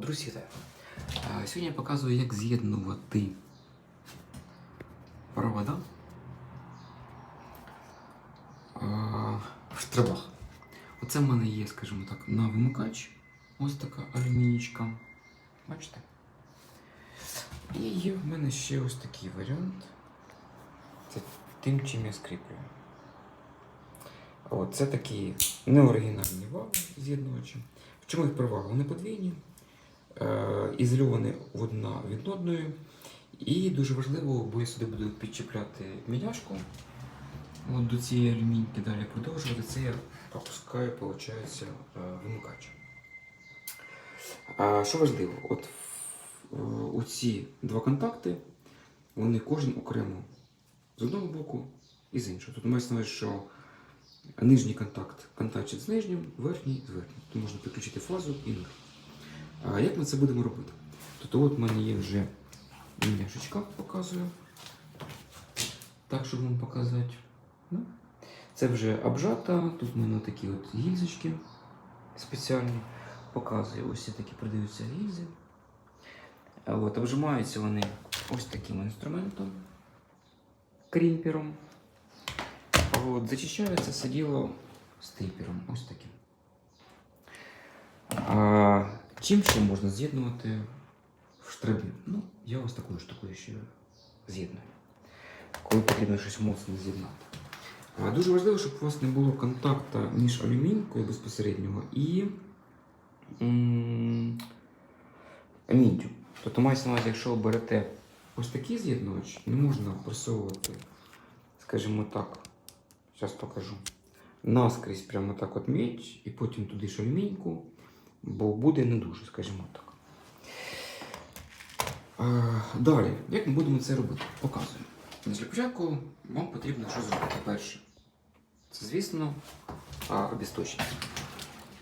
Друзі. Е, Сьогодні я показую, як з'єднувати провода е, в штрибах. Оце в мене є, скажімо так, на вимикач. Ось така алюмінічка. Бачите? І є в мене ще ось такий варіант. Це тим, чим я скріплюю. От, це такі неоригінальні вали з'єднувачі. В чому їх перевага? Вони подвійні, ізольовані одна від одної. І дуже важливо, бо я сюди буду підчіпляти міляшку от до цієї алюміньки, далі продовжувати. Це я опускаю, виходить, вимикач. А що важливо, от в- ці два контакти, вони кожен окремо з одного боку і з іншого. Тут мається на що нижній контакт контактить з нижнім, верхній з верхнім. Тут можна підключити фазу і нуль. А як ми це будемо робити? Тобто от в мене є вже міляшечка, показую. Так, щоб вам показати. Ну, Це вже обжата, тут в мене такі от гільзочки спеціальні. Показую, ось ці такі продаються гільзи. От, обжимаються вони ось таким інструментом, крімпером. От, зачищається це діло стейпером, ось таким. А, чим ще можна з'єднувати в штрабі? Ну, я ось такою штукою ще з'єдную. Коли потрібно щось моцно з'єднати. А, Дуже важливо, щоб у вас не було контакту між алюмінькою безпосереднього і міддю. Тобто мається на увазі, якщо ви берете ось такий з'єднувач, не можна просовувати, скажімо так, зараз покажу, наскрізь прямо так от мідь і потім туди ж алюміньку, бо буде не дуже, скажімо так. Е, Далі, як ми будемо це робити? Показую. Для початку вам потрібно що зробити перше. Це, звісно.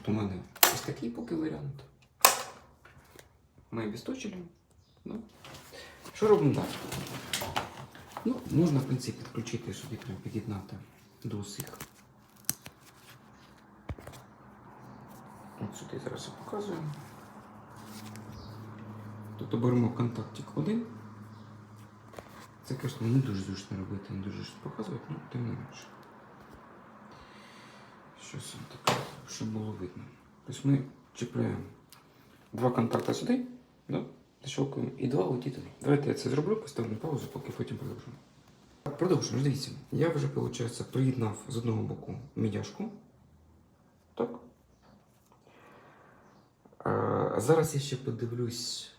От У мене ось такий поки варіант. Ми обісточили. Ну. Що робимо далі? Ну, можна, в принципі, підключити прям під'єднати до усіх. От сюди зараз я показую. Тобто беремо контактик один. Це, звісно, не дуже зручно робити, не дуже зручно показувати, але тим не менше. Щось таке, щоб було видно. Тобто ми чіпляємо два контакти сюди, да? защелкуємо, і два летіть туди. Давайте я це зроблю, поставлю паузу, поки потім продовжимо. Продовжуємо, дивіться. Я вже, виходить, приєднав з одного боку мідяшку. Так. Зараз я ще подивлюсь,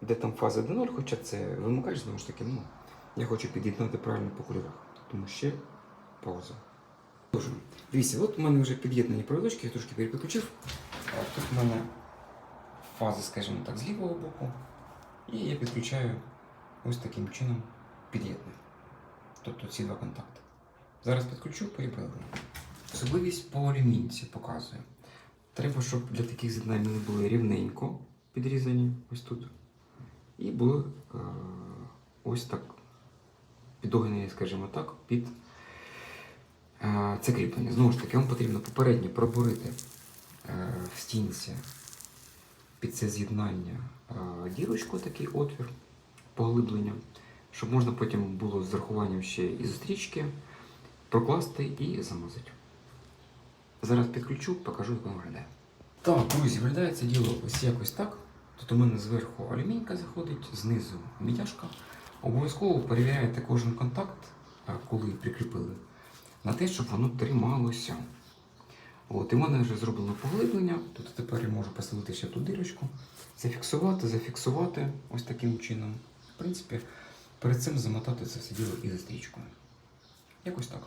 де там фаза до 0, хоча це вимикач, знову ж таки, ну, я хочу під'єднати правильно по кольорах. Тому ще пауза. Продовжуємо. Дивіться, от у мене вже під'єднані проводочки, я трошки перепідключив. Тут в мене фаза, скажімо так, з лівого боку. І я підключаю ось таким чином під'єдную. Тобто ці два контакти. Зараз підключу, поїбаю. Особливість по алюмінці показую. Треба, щоб для таких з'єднань вони були рівненько підрізані ось тут. І були е, ось так підогнані, скажімо так, під е, це кріплення. Знову ж таки, вам потрібно попередньо пробурити е, в стінці під це з'єднання е, дірочку, такий отвір, поглиблення, щоб можна потім було з зарахуванням ще і стрічки прокласти і замазати. Зараз підключу, покажу, як воно виглядає. Так, друзі, виглядає це діло ось якось так. Тут у мене зверху алюмінька заходить, знизу мідяшка. Обов'язково перевіряєте кожен контакт, коли прикріпили, на те, щоб воно трималося. От, і в мене вже зроблено поглиблення. Тут тепер я можу поселити ще ту дирочку, зафіксувати, зафіксувати ось таким чином. В принципі, перед цим замотати це все діло і за стрічкою. Якось так.